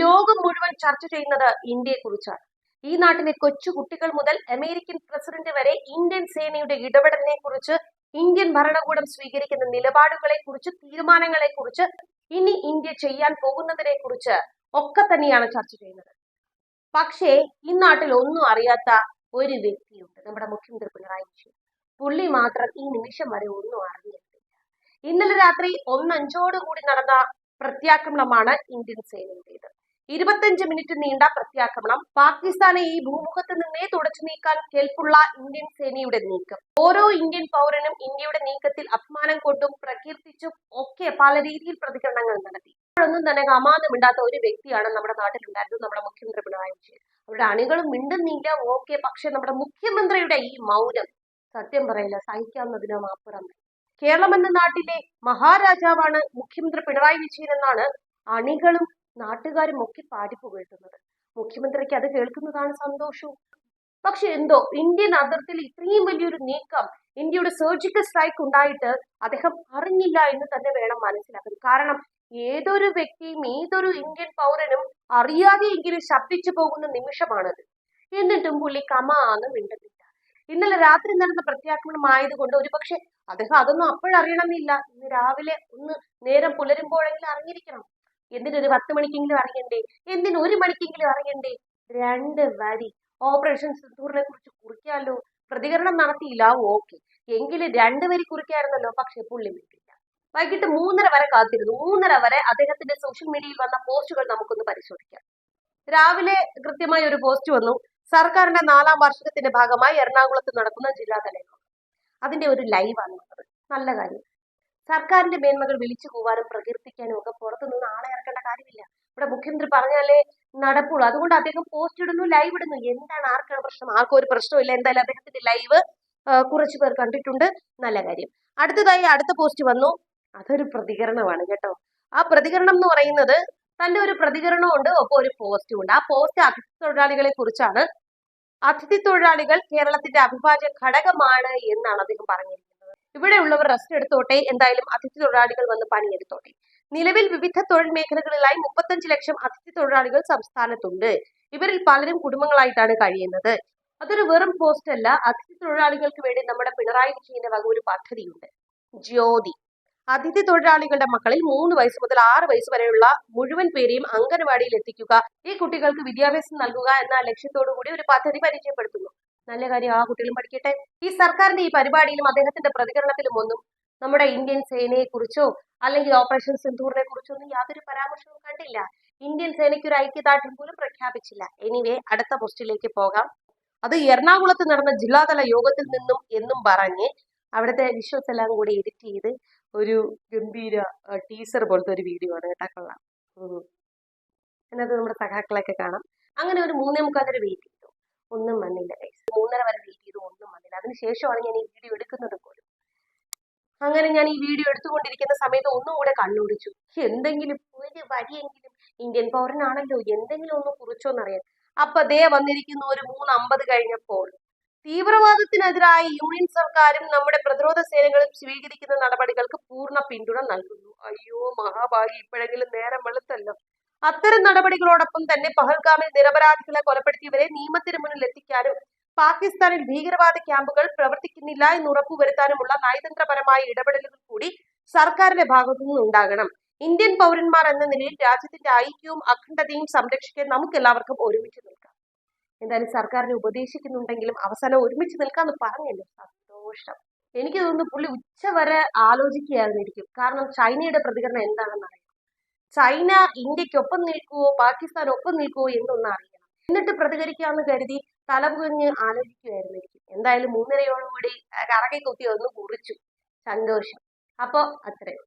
ലോകം മുഴുവൻ ചർച്ച ചെയ്യുന്നത് ഇന്ത്യയെ കുറിച്ചാണ് ഈ നാട്ടിലെ കൊച്ചു കുട്ടികൾ മുതൽ അമേരിക്കൻ പ്രസിഡന്റ് വരെ ഇന്ത്യൻ സേനയുടെ ഇടപെടലിനെ കുറിച്ച് ഇന്ത്യൻ ഭരണകൂടം സ്വീകരിക്കുന്ന നിലപാടുകളെ കുറിച്ച് തീരുമാനങ്ങളെ കുറിച്ച് ഇനി ഇന്ത്യ ചെയ്യാൻ പോകുന്നതിനെ കുറിച്ച് ഒക്കെ തന്നെയാണ് ചർച്ച ചെയ്യുന്നത്. പക്ഷേ ഈ നാട്ടിൽ ഒന്നും അറിയാത്ത ഒരു വ്യക്തിയുണ്ട് നമ്മുടെ മുഖ്യമന്ത്രി പിണറായി വിജയൻ. പുള്ളി മാത്രം ഈ നിമിഷം വരെ ഒന്നും അറിഞ്ഞിട്ടില്ല. ഇന്നലെ രാത്രി ഒന്നഞ്ചോടുകൂടി നടന്ന പ്രത്യാക്രമണമാണ് ഇന്ത്യൻ സേനയുടേത്. ഇരുപത്തഞ്ച് മിനിറ്റ് നീണ്ട പ്രത്യാക്രമണം. പാകിസ്ഥാനെ ഈ ഭൂമുഖത്ത് നിന്നേ തുടച്ചു നീക്കാൻ കെൽപ്പുള്ള ഇന്ത്യൻ സേനയുടെ നീക്കം. ഓരോ ഇന്ത്യൻ പൗരനും ഇന്ത്യയുടെ നീക്കത്തിൽ അഭിമാനം കൊണ്ടും പ്രകീർത്തിച്ചും ഒക്കെ പല രീതിയിൽ പ്രതികരണങ്ങൾ നടത്തി. ഒന്നും തന്നെ കമാനമിണ്ടാത്ത ഒരു വ്യക്തിയാണ് നമ്മുടെ നാട്ടിലുണ്ടായിരുന്നത് നമ്മുടെ മുഖ്യമന്ത്രി പിണറായി വിജയൻ. അവരുടെ അണികളും മിണ്ടുന്നില്ല. ഓക്കെ പക്ഷെ നമ്മുടെ മുഖ്യമന്ത്രിയുടെ ഈ മൗനം സത്യം പറയില്ല സഹിക്കാവുന്നതിനും അപ്പുറം കേരളം എന്ന നാട്ടിലെ മഹാരാജാവാണ് മുഖ്യമന്ത്രി പിണറായി വിജയൻ എന്നാണ് അണികളും നാട്ടുകാരും ഒക്കെ പാടിപ്പുകഴ്ത്തുന്നത് മുഖ്യമന്ത്രിക്ക് അത് കേൾക്കുന്നതാണ് സന്തോഷവും. പക്ഷെ എന്തോ ഇന്ത്യൻ അതിർത്തിയിൽ ഇത്രയും വലിയൊരു നീക്കം ഇന്ത്യയുടെ സർജിക്കൽ സ്ട്രൈക്ക് ഉണ്ടായിട്ട് അദ്ദേഹം അറിഞ്ഞില്ല എന്ന് തന്നെ വേണം മനസ്സിലാക്കാൻ. കാരണം ഏതൊരു വ്യക്തിയും ഏതൊരു ഇന്ത്യൻ പൗരനും അറിയാതെയെങ്കിലും ശബ്ദിച്ചു പോകുന്ന നിമിഷമാണത്. എന്നിട്ടും പുള്ളി കമാന്ന് മിണ്ടുന്നില്ല. ഇന്നലെ രാത്രി നടന്ന പ്രത്യാക്രമണം ആയതുകൊണ്ട് ഒരുപക്ഷെ അദ്ദേഹം അതൊന്നും അപ്പോഴറിയണമെന്നില്ല. ഇന്ന് രാവിലെ ഒന്ന് നേരം പുലരുമ്പോഴെങ്കിലും അറിഞ്ഞിരിക്കണം. എന്തിനൊരു പത്ത് മണിക്കെങ്കിലും അറിയണ്ടേ? എന്തിന് ഒരു മണിക്കെങ്കിലും അറിയണ്ടേ? രണ്ട് വരി. ഓപ്പറേഷൻ സിന്ദൂറിനെ കുറിച്ച് കുറിക്കാമല്ലോ പ്രതികരണം നടത്തിയില്ല. ഓക്കെ എങ്കിലും രണ്ട് വരി കുറിക്കായിരുന്നല്ലോ. പക്ഷെ പുള്ളി വിട്ടില്ല വൈകിട്ട് മൂന്നര വരെ കാത്തിരുന്നു. മൂന്നര വരെ അദ്ദേഹത്തിന്റെ സോഷ്യൽ മീഡിയയിൽ വന്ന പോസ്റ്റുകൾ നമുക്കൊന്ന് പരിശോധിക്കാം. രാവിലെ കൃത്യമായ ഒരു പോസ്റ്റ് വന്നു. സർക്കാരിന്റെ നാലാം വാർഷികത്തിന്റെ ഭാഗമായി എറണാകുളത്ത് നടക്കുന്ന ജില്ലാതല അതിന്റെ ഒരു ലൈവാണ് നല്ല കാര്യം. സർക്കാരിന്റെ മേന്മകൾ വിളിച്ചു കൂവാനും പ്രകീർത്തിക്കാനും ഒക്കെ പുറത്തുനിന്ന് ആളെ ഇറക്കേണ്ട കാര്യമില്ല. ഇവിടെ മുഖ്യമന്ത്രി പറഞ്ഞാലേ നടപ്പുള്ളൂ. അതുകൊണ്ട് അദ്ദേഹം പോസ്റ്റ് ഇടുന്നു ലൈവ് ഇടുന്നു. എന്താണ് ആർക്കാണ് പ്രശ്നം? ആർക്കും ഒരു പ്രശ്നമില്ല എന്തായാലും അദ്ദേഹത്തിന്റെ ലൈവ് കുറച്ചു പേർ കണ്ടിട്ടുണ്ട്. നല്ല കാര്യം. അടുത്തതായി അടുത്ത പോസ്റ്റ് വന്നു. അതൊരു പ്രതികരണമാണ് കേട്ടോ. ആ പ്രതികരണം എന്ന് പറയുന്നത് തന്റെ ഒരു പ്രതികരണമുണ്ട് ഒപ്പം ഒരു പോസ്റ്റും ഉണ്ട്. ആ പോസ്റ്റ് അതിഥി തൊഴിലാളികളെ കുറിച്ചാണ്. അതിഥി തൊഴിലാളികൾ കേരളത്തിന്റെ അഭിഭാജ്യ ഘടകമാണ് എന്നാണ് അദ്ദേഹം പറഞ്ഞിരിക്കുന്നത്. ഇവിടെയുള്ളവർ റെസ്റ്റ് എടുത്തോട്ടെ. എന്തായാലും അതിഥി തൊഴിലാളികൾ വന്ന് പണിയെടുത്തോട്ടെ. നിലവിൽ വിവിധ തൊഴിൽ മേഖലകളിലായി മുപ്പത്തഞ്ച് ലക്ഷം അതിഥി തൊഴിലാളികൾ സംസ്ഥാനത്തുണ്ട്. ഇവരിൽ പലരും കുടുംബങ്ങളായിട്ടാണ് കഴിയുന്നത്. അതൊരു വെറും പോസ്റ്റ് അല്ല. അതിഥി തൊഴിലാളികൾക്ക് വേണ്ടി നമ്മുടെ പിണറായി വിജയന്റെ വക ഒരു പദ്ധതിയുണ്ട്. ജ്യോതി. അതിഥി തൊഴിലാളികളുടെ മക്കളിൽ മൂന്ന് വയസ്സ് മുതൽ ആറ് വയസ്സ് വരെയുള്ള മുഴുവൻ പേരെയും അംഗനവാടിയിൽ എത്തിക്കുക. ഈ കുട്ടികൾക്ക് വിദ്യാഭ്യാസം നൽകുക എന്ന ലക്ഷ്യത്തോടു കൂടി ഒരു പദ്ധതി പരിചയപ്പെടുത്തുന്നു. നല്ല കാര്യം ആ കുട്ടികളും പഠിക്കട്ടെ. ഈ സർക്കാരിന്റെ ഈ പരിപാടിയിലും അദ്ദേഹത്തിന്റെ പ്രതികരണത്തിലും ഒന്നും നമ്മുടെ ഇന്ത്യൻ സേനയെ കുറിച്ചോ അല്ലെങ്കിൽ ഓപ്പറേഷൻ സിന്ധൂറിനെ കുറിച്ചോ ഒന്നും യാതൊരു പരാമർശവും കണ്ടില്ല. ഇന്ത്യൻ സേനയ്ക്ക് ഒരു ഐക്യദാർഢ്യം പോലും പ്രഖ്യാപിച്ചില്ല. എനിവേ അടുത്ത പോസ്റ്റിലേക്ക് പോകാം. അത് എറണാകുളത്ത് നടന്ന ജില്ലാതല യോഗത്തിൽ നിന്നും എന്നും പറഞ്ഞ് അവിടുത്തെ വിഷ്വൽസ് എല്ലാം കൂടി എഡിറ്റ് ചെയ്ത് ഒരു ഗംഭീര ടീസർ പോലത്തെ ഒരു വീഡിയോ ആണ് കേട്ടാ. കൊള്ളാം. എന്നത് നമ്മുടെ സഖാക്കളൊക്കെ കാണാം. അങ്ങനെ ഒരു മൂന്നേ മുക്കാൽ വീഡിയോ ഒന്നും വന്നില്ല ഗൈസ് മൂന്നര വരെ വെയിറ്റ് ചെയ്തു ഒന്നും വന്നില്ല. അതിനുശേഷമാണ് ഞാൻ ഈ വീഡിയോ എടുക്കുന്നത് പോലും. അങ്ങനെ ഞാൻ ഈ വീഡിയോ എടുത്തുകൊണ്ടിരിക്കുന്ന സമയത്ത് ഒന്നും കൂടെ കണ്ണോടിച്ചു. എന്തെങ്കിലും ഒരു വരിയെങ്കിലും ഇന്ത്യൻ പൗരനാണല്ലോ എന്തെങ്കിലും ഒന്ന് കുറിച്ചോന്നറിയാൻ അപ്പൊ ദേ വന്നിരിക്കുന്ന ഒരു മൂന്ന് അമ്പത് കഴിഞ്ഞപ്പോൾ. തീവ്രവാദത്തിനെതിരായി യൂണിയൻ സർക്കാരും നമ്മുടെ പ്രതിരോധ സേനകളും സ്വീകരിക്കുന്ന നടപടികൾക്ക് പൂർണ പിന്തുണ നൽകുന്നു. അയ്യോ മഹാഭാഗി ഇപ്പോഴെങ്കിലും നേരം വെളുത്തല്ലോ. അത്തരം നടപടികളോടൊപ്പം തന്നെ പഹൽഗാമിൽ നിരപരാധികളെ കൊലപ്പെടുത്തിയവരെ നിയമത്തിന് മുന്നിൽ എത്തിക്കാനും പാകിസ്ഥാനിൽ ഭീകരവാദ ക്യാമ്പുകൾ പ്രവർത്തിക്കുന്നില്ല എന്ന് ഉറപ്പുവരുത്താനുമുള്ള നയതന്ത്രപരമായ ഇടപെടലുകൾ കൂടി സർക്കാരിന്റെ ഭാഗത്തു നിന്നുണ്ടാകണം ഇന്ത്യൻ പൗരന്മാർ എന്ന നിലയിൽ രാജ്യത്തിന്റെ ഐക്യവും അഖണ്ഡതയും സംരക്ഷിക്കാൻ നമുക്ക് എല്ലാവർക്കും ഒരുമിച്ച് നിൽക്കാം. എന്തായാലും സർക്കാരിനെ ഉപദേശിക്കുന്നുണ്ടെങ്കിലും അവസാനം ഒരുമിച്ച് നിൽക്കാന്ന് പറഞ്ഞല്ലോ. സന്തോഷം. എനിക്ക് തോന്നുന്നു പുള്ളി ഉച്ച വരെ ആലോചിക്കുകയായിരുന്നിരിക്കും. കാരണം ചൈനയുടെ പ്രതികരണം എന്താണെന്ന് ചൈന ഇന്ത്യക്കൊപ്പം നിൽക്കുവോ പാകിസ്ഥാൻ ഒപ്പം നിൽക്കുവോ എന്നൊന്നും അറിയണം എന്നിട്ട് പ്രതികരിക്കാമെന്ന് കരുതി തലപുകഞ്ഞ് ആലോചിക്കുമായിരുന്നിരിക്കും എന്തായാലും മൂന്നരയോടുകൂടി കറകെ കുത്തി ഒന്ന് കുറിച്ചു സന്തോഷം. അപ്പോ അത്രയും